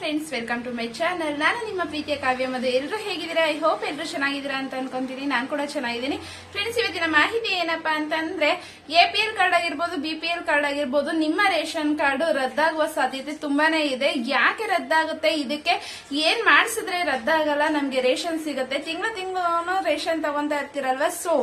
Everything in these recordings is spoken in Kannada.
Friends welcome to my channel ನಾನು ನಿಮ್ಮ ಪ್ರೀತಿಯ ಕಾವ್ಯ ಮಧು ಎಲ್ಲರೂ ಹೇಗಿದ್ದೀರಾ? ಐ ಹೋಪ್ ಎಲ್ಲರೂ ಚೆನ್ನಾಗಿದ್ದೀರಾ ಅಂತ ಅನ್ಕೊಂತೀನಿ. ನಾನು ಕೂಡ ಚೆನ್ನಾಗಿದ್ದೀನಿ. ಫ್ರೆಂಡ್ಸ್ ಇವತ್ತಿನ ಮಾಹಿತಿ ಏನಪ್ಪಾ ಅಂತಂದ್ರೆ ಎ ಪಿ ಎಲ್ ಕಾರ್ಡ್ ಆಗಿರ್ಬೋದು ಬಿ ಪಿ ಎಲ್ ಕಾರ್ಡ್ ಆಗಿರ್ಬೋದು, ನಿಮ್ಮ ರೇಷನ್ ಕಾರ್ಡ್ ರದ್ದಾಗುವ ಸಾಧ್ಯತೆ ತುಂಬಾನೇ ಇದೆ. ಯಾಕೆ ರದ್ದಾಗುತ್ತೆ? ಇದಕ್ಕೆ ಏನ್ ಮಾಡಿಸಿದ್ರೆ ರದ್ದಾಗಲ್ಲ? ನಮ್ಗೆ ರೇಷನ್ ಸಿಗುತ್ತೆ. ತಿಂಗಳ ತಿಂಗಳು ರೇಷನ್ ತಗೊಂತಾ ಇರ್ತೀರಲ್ವಾ? ಸೊ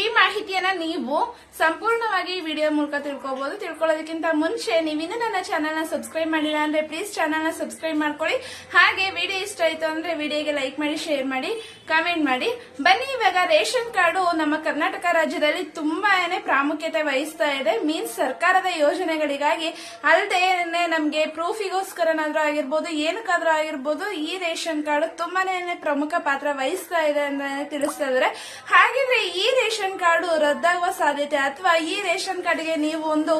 ಈ ಮಾಹಿತಿಯನ್ನ ನೀವು ಸಂಪೂರ್ಣವಾಗಿ ವಿಡಿಯೋ ಮೂಲಕ ತಿಳ್ಕೊಬಹುದು ತಿಳ್ಕೊಳ್ಳೋದಕ್ಕಿಂತ ಮುಂಚೆ ನೀವಿನ್ನೂ ನನ್ನ ಚಾನಲ್ನ ಸಬ್ಸ್ಕ್ರೈಬ್ ಮಾಡಿಲ್ಲ ಅಂದ್ರೆ ಪ್ಲೀಸ್ ಚಾನಲ್ನ ನ ಸಬ್ಸ್ಕ್ರೈಬ್ ಮಾಡ್ಕೊಳ್ಳಿ. ಹಾಗೆ ವಿಡಿಯೋ ಇಷ್ಟ ಆಯ್ತು ಅಂದ್ರೆ ವಿಡಿಯೋಗೆ ಲೈಕ್ ಮಾಡಿ ಶೇರ್ ಮಾಡಿ ಕಮೆಂಟ್ ಮಾಡಿ. ಬನ್ನಿ ಇವಾಗ ರೇಷನ್ ಕಾರ್ಡು ನಮ್ಮ ಕರ್ನಾಟಕ ರಾಜ್ಯದಲ್ಲಿ ತುಂಬಾನೇ ಪ್ರಾಮುಖ್ಯತೆ ವಹಿಸ್ತಾ ಇದೆ. ಮೀನ್ಸ್ ಸರ್ಕಾರದ ಯೋಜನೆಗಳಿಗಾಗಿ ಅಲ್ಲದೆ ನಮ್ಗೆ ಪ್ರೂಫಿಗೋಸ್ಕರನಾದ್ರೂ ಆಗಿರ್ಬೋದು, ಏನಕ್ಕಾದ್ರೂ ಆಗಿರ್ಬೋದು ಈ ರೇಷನ್ ಕಾರ್ಡ್ ತುಂಬಾನೇ ಪ್ರಮುಖ ಪಾತ್ರ ವಹಿಸ್ತಾ ಇದೆ ಅಂತ ತಿಳಿಸ್ತಾ ಇದ್ದಾರೆ ಹಾಗಿದ್ರೆ ಈ ರೇಷನ್ ಕಾರ್ಡು ರದ್ದಾಗುವ ಸಾಧ್ಯತೆ ಅಥವಾ ಈ ರೇಷನ್ ಕಾರ್ಡ್ಗೆ ನೀವು ಒಂದು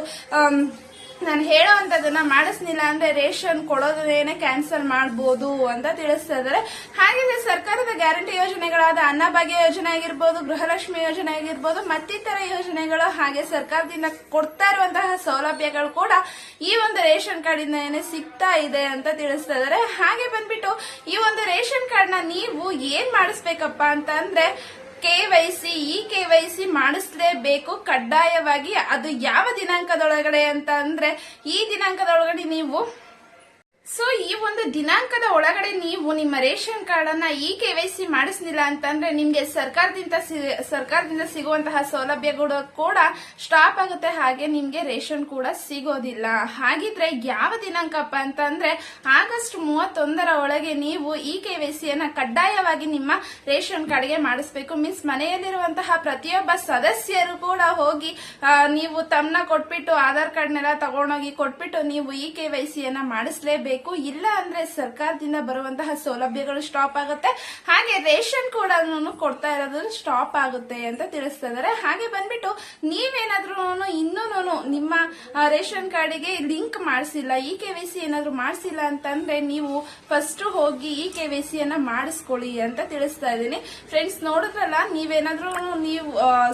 ನಾನು ಹೇಳೋವಂಥದ್ದನ್ನ ಮಾಡಿಸ್ಲಿಲ್ಲ ಅಂದ್ರೆ ರೇಷನ್ ಕೊಡೋದೇನೆ ಕ್ಯಾನ್ಸಲ್ ಮಾಡಬಹುದು ಅಂತ ತಿಳಿಸ್ತಾ ಇದ್ದಾರೆ ಹಾಗೆ ಸರ್ಕಾರದ ಗ್ಯಾರಂಟಿ ಯೋಜನೆಗಳಾದ ಅನ್ನಭಾಗ್ಯ ಯೋಜನೆ ಆಗಿರ್ಬೋದು, ಗೃಹಲಕ್ಷ್ಮಿ ಯೋಜನೆ ಆಗಿರ್ಬೋದು, ಮತ್ತಿತರ ಯೋಜನೆಗಳು ಹಾಗೆ ಸರ್ಕಾರದಿಂದ ಕೊಡ್ತಾ ಇರುವಂತಹ ಸೌಲಭ್ಯಗಳು ಕೂಡ ಈ ಒಂದು ರೇಷನ್ ಕಾರ್ಡ್ ಕಾರ್ಡಿಂದ ಸಿಗ್ತಾ ಇದೆ ಅಂತ ತಿಳಿಸ್ತಾ ಇದ್ದಾರೆ ಹಾಗೆ ಬಂದ್ಬಿಟ್ಟು ಈ ಒಂದು ರೇಷನ್ ಕಾರ್ಡ್ನ ನೀವು ಏನ್ ಮಾಡಿಸ್ಬೇಕಪ್ಪ ಅಂತ ಅಂದ್ರೆ ಕೆವೈಸಿ ಈ ಸಿ ಮಾಡಿಸ್ಲೇಬೇಕು ಕಡ್ಡಾಯವಾಗಿ. ಅದು ಯಾವ ದಿನಾಂಕದೊಳಗಡೆ ಅಂತ ಅಂದ್ರೆ ಈ ದಿನಾಂಕದೊಳಗಡೆ ನೀವು ಸೊ ಈ ಒಂದು ದಿನಾಂಕದ ಒಳಗಡೆ ನೀವು ನಿಮ್ಮ ರೇಷನ್ ಕಾರ್ಡ್ ಅನ್ನ ವೈ ಸಿ ಮಾಡಿಸಲಿಲ್ಲ ಅಂತಂದ್ರೆ ನಿಮ್ಗೆ ಸರ್ಕಾರದಿಂದ ಸರ್ಕಾರದಿಂದ ಸಿಗುವಂತಹ ಸೌಲಭ್ಯಗಳು ಕೂಡ ಸ್ಟಾಪ್ ಆಗುತ್ತೆ. ಹಾಗೆ ನಿಮ್ಗೆ ರೇಷನ್ ಕೂಡ ಸಿಗೋದಿಲ್ಲ. ಹಾಗಿದ್ರೆ ಯಾವ ದಿನಾಂಕಪ್ಪ ಅಂತಂದ್ರೆ ಆಗಸ್ಟ್ ಮೂವತ್ತೊಂದರ ಒಳಗೆ ನೀವು ಇ ಅನ್ನ ಕಡ್ಡಾಯವಾಗಿ ನಿಮ್ಮ ರೇಷನ್ ಕಾರ್ಡ್ಗೆ ಮಾಡಿಸ್ಬೇಕು. ಮೀನ್ಸ್ ಮನೆಯಲ್ಲಿರುವಂತಹ ಪ್ರತಿಯೊಬ್ಬ ಸದಸ್ಯರು ಕೂಡ ಹೋಗಿ ನೀವು ತಮ್ಮನ್ನ ಕೊಟ್ಬಿಟ್ಟು ಆಧಾರ್ ಕಾರ್ಡ್ನೆಲ್ಲ ತಗೊಂಡೋಗಿ ಕೊಟ್ಬಿಟ್ಟು ನೀವು ಇ ಅನ್ನ ಮಾಡಿಸ್ಲೇಬೇಕು. ಇಲ್ಲ ಅಂದ್ರೆ ಸರ್ಕಾರದಿಂದ ಬರುವಂತಹ ಸೌಲಭ್ಯಗಳು ಸ್ಟಾಪ್ ಆಗುತ್ತೆ. ಹಾಗೆ ರೇಷನ್ ಕೂಡ ಕೊಡ್ತಾ ಇರೋದು ಸ್ಟಾಪ್ ಆಗುತ್ತೆ ಅಂತ ತಿಳಿಸ್ತಾ ಇದಾರೆ. ಹಾಗೆ ಬಂದ್ಬಿಟ್ಟು ನೀವೇನಾದ್ರೂ ಇನ್ನೂ ನಿಮ್ಮ ರೇಷನ್ ಕಾರ್ಡಿಗೆ ಲಿಂಕ್ ಮಾಡಿಸಿಲ್ಲ ಇ ಕೆ ವಿ ಸಿ ಏನಾದ್ರು ಮಾಡಿಸಿಲ್ಲ ಅಂತಂದ್ರೆ ನೀವು ಫಸ್ಟ್ ಹೋಗಿ ಇ ಕೆ ವಿ ಸಿ ಮಾಡಿಸ್ಕೊಳ್ಳಿ ಅಂತ ತಿಳಿಸ್ತಾ ಇದ್ದೀನಿ. ಫ್ರೆಂಡ್ಸ್ ನೋಡಿದ್ರಲ್ಲ, ನೀವೇನಾದ್ರೂ ನೀವು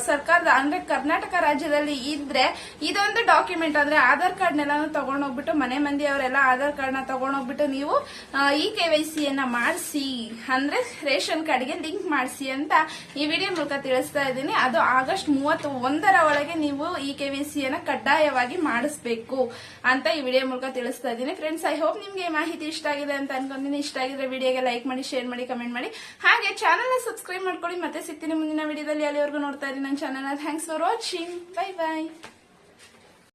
ಸರ್ಕಾರದ, ಅಂದ್ರೆ ಕರ್ನಾಟಕ ರಾಜ್ಯದಲ್ಲಿ ಇದ್ರೆ ಇದೊಂದು ಡಾಕ್ಯುಮೆಂಟ್ ಅಂದ್ರೆ ಆಧಾರ್ ಕಾರ್ಡ್ನೆಲ್ಲ ತಗೊಂಡೋಗ್ಬಿಟ್ಟು ಮನೆ ಮಂದಿ ಅವರೆಲ್ಲ ಆಧಾರ್ ಕಾರ್ಡ್ ತಗೊಂಡೋಗ್ಬಿಟ್ಟು ನೀವು ಈ ಕೆ ವೈ ಸಿ ಅನ್ನ ಮಾಡಿಸಿ, ಅಂದ್ರೆ ರೇಷನ್ ಕಾರ್ಡ್ಗೆ ಲಿಂಕ್ ಮಾಡಿಸಿ ಅಂತ ಈ ವಿಡಿಯೋ ಮೂಲಕ ತಿಳಿಸ್ತಾ ಇದ್ದೀನಿ. ಅದು ಆಗಸ್ಟ್ ಮೂವತ್ತು ಒಂದರ ಒಳಗೆ ನೀವು ಈ ಕೆ ವೈ ಸಿ ಅನ್ನ ಕಡ್ಡಾಯವಾಗಿ ಮಾಡಿಸ್ಬೇಕು ಅಂತ ಈ ವಿಡಿಯೋ ಮೂಲಕ ತಿಳಿಸ್ತಾ ಇದ್ದೀನಿ. ಫ್ರೆಂಡ್ಸ್ ಐ ಹೋಪ್ ನಿಮ್ಗೆ ಮಾಹಿತಿ ಇಷ್ಟ ಆಗಿದೆ ಅಂತ ಅನ್ಕೊಂಡಿನಿ ಇಷ್ಟ ಆಗಿದ್ರೆ ವಿಡಿಯೋಗೆ ಲೈಕ್ ಮಾಡಿ ಶೇರ್ ಮಾಡಿ ಕಮೆಂಟ್ ಮಾಡಿ. ಹಾಗೆ ಚಾನಲ್ನ ಸಬ್ಸ್ಕ್ರೈಬ್ ಮಾಡ್ಕೊಳ್ಳಿ. ಮತ್ತೆ ಸಿಗ್ತೀನಿ ಮುಂದಿನ ವಿಡಿಯೋದಲ್ಲಿ. ಅಲ್ಲಿವರೆಗೂ ನೋಡ್ತಾ ಇದ್ದೀನಿ ನನ್ನ channel thanks for watching bye bye